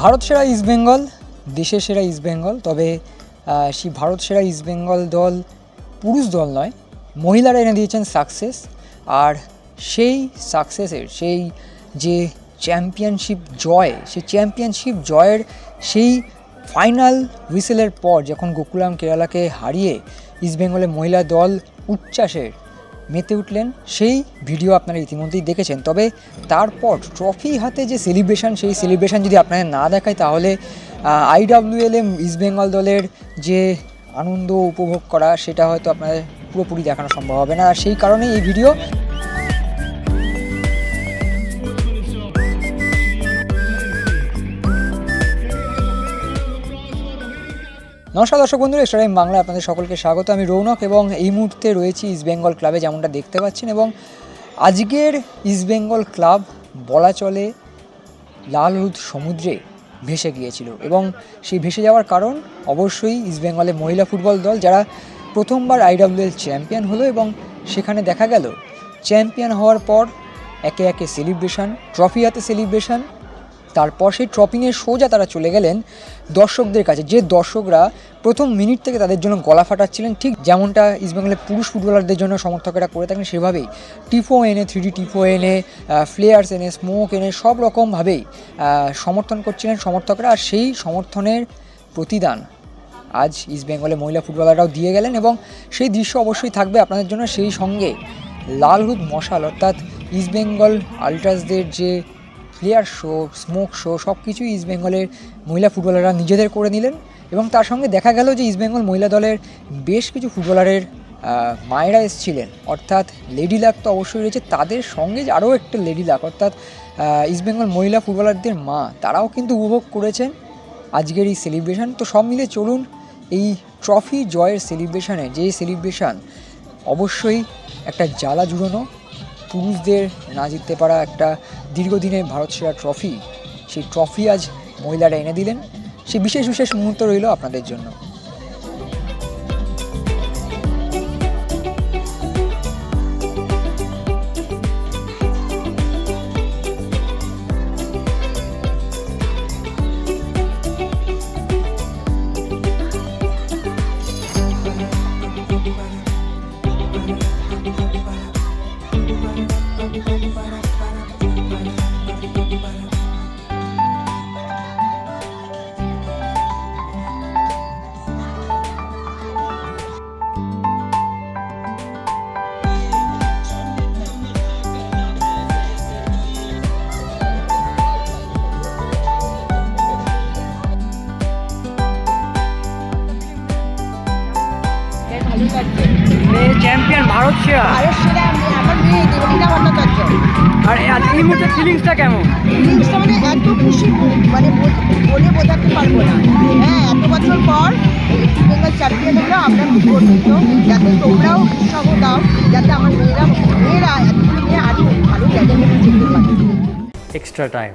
ভারত সেরা ইস্টবেঙ্গল দেশের সেরা ইস্টবেঙ্গল তবে সেই ভারত সেরা ইস্টবেঙ্গল দল পুরুষ দল নয়, মহিলারা এনে দিয়েছেন সাকসেস আর সেই সাকসেসের সেই যে চ্যাম্পিয়নশিপ জয়, সেই চ্যাম্পিয়নশিপ জয়ের সেই ফাইনাল হুইসেলের পর, যখন গোকুলাম কেরালাকে হারিয়ে ইস্টবেঙ্গলের মহিলা দল উচ্ছ্বাসের মেতে উঠলেন। সেই ভিডিও আপনারা ইতিমধ্যেই দেখেছেন। তবে তারপর ট্রফি হাতে যে সেলিব্রেশন সেই সেলিব্রেশন যদি আপনাদের না দেখায়, তাহলে আইডাব্লিউএলএম ইস্টবেঙ্গল দলের যে আনন্দ উপভোগ করা, সেটা হয়তো আপনাদের পুরোপুরি দেখানো সম্ভব হবে না। আর সেই কারণেই এই ভিডিও নমস্কার দর্শক বন্ধুরা এক্সট্রা টাইম বাংলা, আপনাদের সকলকে স্বাগত। আমি রৌনক এবং এই মুহূর্তে রয়েছি ইস্টবেঙ্গল ক্লাবে যেমনটা দেখতে পাচ্ছেন। এবং আজকের ইস্টবেঙ্গল ক্লাব বলা চলে লাল হলুদ সমুদ্রে ভেসে গিয়েছিল। এবং সেই ভেসে যাওয়ার কারণ অবশ্যই ইস্টবেঙ্গলের মহিলা ফুটবল দল, যারা প্রথমবার আইডাব্লিউএল চ্যাম্পিয়ন হলো এবং সেখানে দেখা গেল চ্যাম্পিয়ন হওয়ার পর একে একে সেলিব্রেশন ট্রফি হাতে সেলিব্রেশন তারপর সেই ট্রপিংয়ের সোজা তারা চলে গেলেন দর্শকদের কাছে। যে দর্শকরা প্রথম মিনিট থেকে তাদের জন্য গলা ফাটাচ্ছিলেন, ঠিক যেমনটা ইস্টবেঙ্গলের পুরুষ ফুটবলারদের জন্য সমর্থকেরা করে থাকেন, সেভাবেই টিফো এনে থ্রি ডি টিফো এনে ফ্লেয়ার্স এনে স্মোক এনে, সব রকমভাবেই সমর্থন করছিলেন সমর্থকরা আর সেই সমর্থনের প্রতিদান আজ ইস্টবেঙ্গলের মহিলা ফুটবলাররাও দিয়ে গেলেন এবং সেই দৃশ্য অবশ্যই থাকবে আপনাদের জন্য। সেই সঙ্গে লাল হলুদ মশাল, অর্থাৎ ইস্টবেঙ্গল আল্ট্রাসদের যে প্লেয়ার শো স্মোক শো সব কিছুই ইস্টবেঙ্গলের মহিলা ফুটবলাররা নিজেদের করে নিলেন এবং তার সঙ্গে দেখা গেল যে ইস্টবেঙ্গল মহিলা দলের বেশ কিছু ফুটবলারের মায়েরা এসেছিলেন। অর্থাৎ লেডি লাক তো অবশ্যই রয়েছে। তাদের সঙ্গে আরও একটা লেডি লাক অর্থাৎ ইস্টবেঙ্গল মহিলা ফুটবলারদের মা, তারাও কিন্তু উপভোগ করেছেন আজকের এই সেলিব্রেশন তো সব মিলে চলুন এই ট্রফি জয়ের সেলিব্রেশনে যে সেলিব্রেশন অবশ্যই একটা জ্বালা জুড়োনো। পুরুষদের না জিততে পারা একটা দীর্ঘদিনের ভারত সেরা ট্রফি সেই ট্রফি আজ মহিলারা এনে দিলেন। সে বিশেষ বিশেষ মুহূর্ত রইল আপনাদের জন্য। লাগছে চ্যাম্পিয়ন ভারত সেরা। আমার মেয়ে দেবলীনা ভট্টাচার্য। আর এই মুহূর্তে ফিলিংসটা কেমন? মানে এত খুশি মানে বলে বোঝাতে পারব না। হ্যাঁ এত বছর পর বেঙ্গল চ্যাম্পিয়ন হলো আমরা খুব গর্বিত। যাতে তোমরাও উৎসাহ দাও যাতে আমার মেয়েরা মেয়েরা এতগুলো মেয়ে আরও ভালো পারে। Extra time.